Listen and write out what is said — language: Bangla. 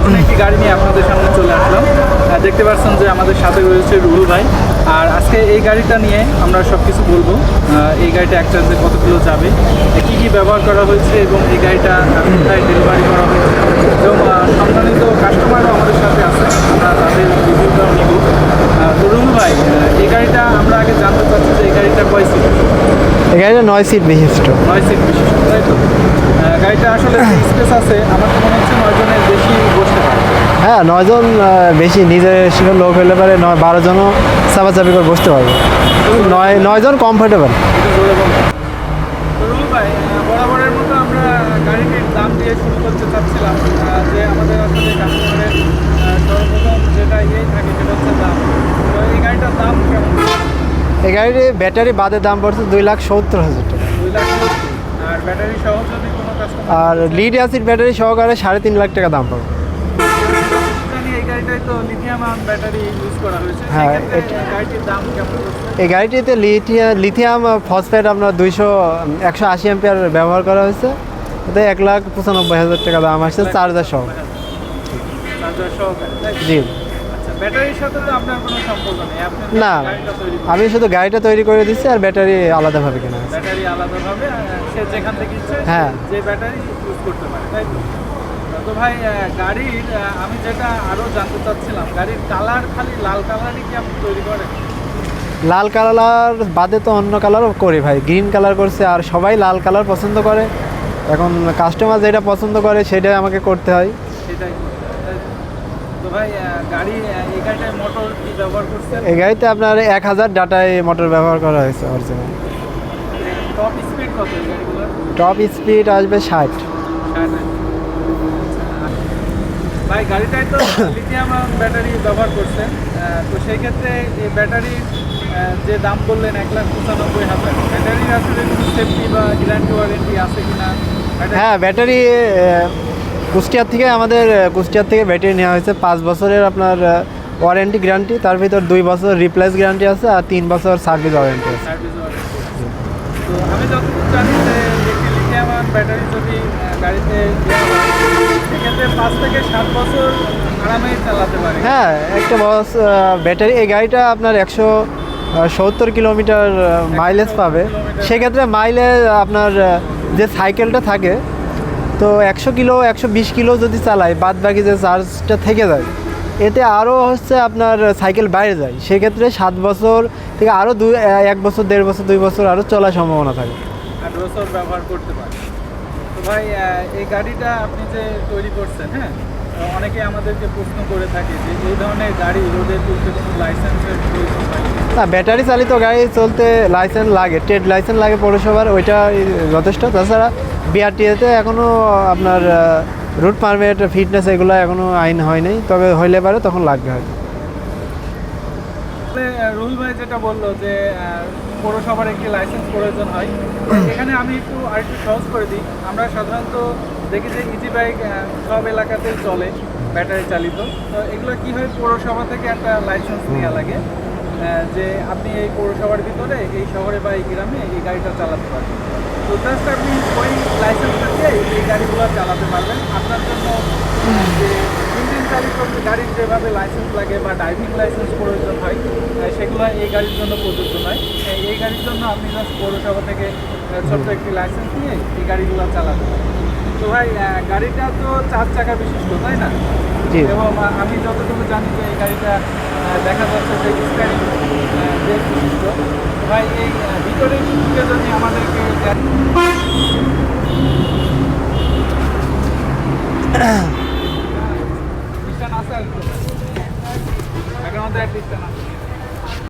নতুন একটি গাড়ি নিয়ে আপনাদের সামনে চলে আসলাম। দেখতে পাচ্ছেন যে আমাদের সাথে রয়েছে রুহুল ভাই। আর আজকে এই গাড়িটা নিয়ে আমরা সব কিছু বলব এই গাড়িটা এক চার্জে কত কিলো যাবে কী কী ব্যবহার করা হয়েছে এবং এই গাড়িটা ডেলিভারি করা হয়েছে। এবং সম্মানিত কাস্টমারও আমাদের সাথে আছে আমরা তাদের রিভিউটাও নিব আহ, তো রুহুল ভাই আহ, এই গাড়িটা আমরা আগে জানতে চাচ্ছি যে এই গাড়িটা কয় সিট এই গাড়িটা নয় সিট বিশিষ্ট। নয় সিট বিশিষ্ট তাই তো? গাড়িটা আসলে স্পেস আছে আমার তো মনে হচ্ছে নয় জনের বেশি বসতে পারে। হ্যাঁ নয়জন বেশি নিজের শিখর লোক হলে পারে নয় বারো জনও চাপাচাপি করে বসতে পারবে। নয় নয়জন কমফোর্টেবল এটা জোরে বলুন তো রুল ভাই আহ, বরাবরের মতো আমরা গাড়িটির দাম দিয়ে শুরু করতে চাচ্ছিলাম যে আমাদের আসলে কাস্টমারের সর্বপ্রথম যেটা ইয়েই থাকে সেটা হচ্ছে দাম তো এই গাড়িটার দাম কেমন এই গাড়ির ব্যাটারি বাদে দাম পড়ছে দুই লাখ সত্তর হাজার টাকা। আর লিড অ্যাসিড ব্যাটারি সহকারে সাড়ে তিন লাখ টাকা দাম পড়বে। হ্যাঁ, এই গাড়িটিতে লিথিয়াম লিথিয়াম ফসফেট আপনার দুইশো একশো আশি এম্পিয়ার ব্যবহার করা হয়েছে। এতে এক লাখ পঁচানব্বই হাজার টাকা দাম আসছে চার্জার সহ। জি। ব্যাটারির সাথে তো আপনার কোনো সম্পর্ক নেই। আপনি না। আমি শুধু গাড়িটা তৈরি করে দিচ্ছি আর ব্যাটারি আলাদাভাবে কেনা আছে। ব্যাটারি আলাদাভাবে সে যেখান থেকে ইচ্ছে হ্যাঁ। যে ব্যাটারি ইউজ করতে পারে তাই তো? তো ভাই গাড়ির আমি যেটা আরও জানতে চাচ্ছিলাম গাড়ির কালার খালি লাল কালারই কি আপনি তৈরি করেন? লাল কালার বাদে তো অন্য কালারও করি ভাই। গ্রিন কালার করছে আর সবাই লাল কালার পছন্দ করে। এখন কাস্টমার যেটা পছন্দ করে সেটাই আমাকে করতে হয়। সেটাই এই গাড়িতে আপনার এক হাজার ডাটায় মোটর ব্যবহার করা হয়েছে অরিজিনাল টপ স্পিড কত এই টপ স্পিড আসবে ষাট। ষাট ভাই গাড়িটায় তো লিথিয়াম ব্যাটারি ব্যবহার করছেন তো সেই ক্ষেত্রে এই ব্যাটারির যে দাম বললেন এক লাখ পঁচানব্বই হাজার ব্যাটারির আসলে সেফটি বা গ্যারান্টি ওয়ারেন্টি আছে কিনা? হ্যাঁ ব্যাটারি কুষ্টিয়ার থেকে আমাদের কুষ্টিয়ার থেকে ব্যাটারি নেওয়া হয়েছে। পাঁচ বছরের আপনার ওয়ারেন্টি গ্যারান্টি তার ভিতর দুই বছর রিপ্লেস গ্যারান্টি আছে আর তিন বছর সার্ভিস ওয়ারেন্টি আছে। সার্ভিস ওয়ারেন্টি তো আমি যতটুকু জানি যে একটি লিথিয়াম ব্যাটারি যদি গাড়িতে সেক্ষেত্রে পাঁচ থেকে সাত বছর আরামেই চালাতে পারে। হ্যাঁ একটা বস ব্যাটারি এই গাড়িটা আপনার একশো সত্তর কিলোমিটার মাইলেজ পাবে। সেক্ষেত্রে মাইলেজ আপনার যে সাইকেলটা থাকে তো একশো কিলো, একশো বিশ কিলো যদি চালায়, বাদ বাকি যে চার্জটা থেকে যায়, এতে আরও হচ্ছে আপনার সাইকেল বাইরে যায়। সেক্ষেত্রে সাত বছর থেকে আরও দুই, এক বছর, দেড় বছর, দুই বছর আরও চলার সম্ভাবনা থাকে। আট বছর ব্যবহার করতে পারে। তো ভাই এই গাড়িটা আপনি যে তৈরি করছেন হ্যাঁ? অনেকে আমাদেরকে প্রশ্ন করে থাকে যে এই ধরনের গাড়ি রোডে তুলতে কোনো লাইসেন্সের প্রয়োজন না ব্যাটারি চালিত গাড়ি চলতে লাইসেন্স লাগে ট্রেড লাইসেন্স লাগে পৌরসভার ওইটা যথেষ্ট। তাছাড়া বিআরটিএতে এখনও আপনার রুট পারমিট ফিটনেস এগুলো এখনও আইন হয় নাই। তবে হইলে পারে তখন লাগবে হয়তো। আহ, ভাই যেটা বলল যে পৌরসভার একটি লাইসেন্স প্রয়োজন হয়। এখানে আমি একটু আরেকটু সহজ করে দিই। আমরা সাধারণত দেখি যে ইজি বাইক সব এলাকাতেই চলে ব্যাটারি চালিত। তো এগুলো কি হয় পৌরসভা থেকে একটা লাইসেন্স নেওয়া লাগে? যে আপনি এই পৌরসভার ভিতরে এই শহরে বা এই গ্রামে এই গাড়িটা চালাতে পারবেন। তো জাস্ট আপনি ওই লাইসেন্সটা দিয়ে এই গাড়িগুলো চালাতে পারবেন। আপনার জন্য যে ইঞ্জিন চালিত গাড়ির যেভাবে লাইসেন্স লাগে বা ড্রাইভিং লাইসেন্স প্রয়োজন হয় সেগুলো এই গাড়ির জন্য প্রযোজ্য নয়। এই- এই গাড়ির জন্য আপনি জাস্ট পৌরসভা থেকে ছোট্ট একটি লাইসেন্স নিয়ে এই গাড়িগুলো চালাতে পারেন তো ভাই গাড়িটা তো চার চাকা বিশিষ্ট তাই না? এবং আমি যতটুকু জানি যে এই গাড়িটা দেখা যাচ্ছে যে বেশ বিশিষ্ট। ভাই এই আহ, ভিতরের দিকে যদি আমাদেরকে গাড়ি-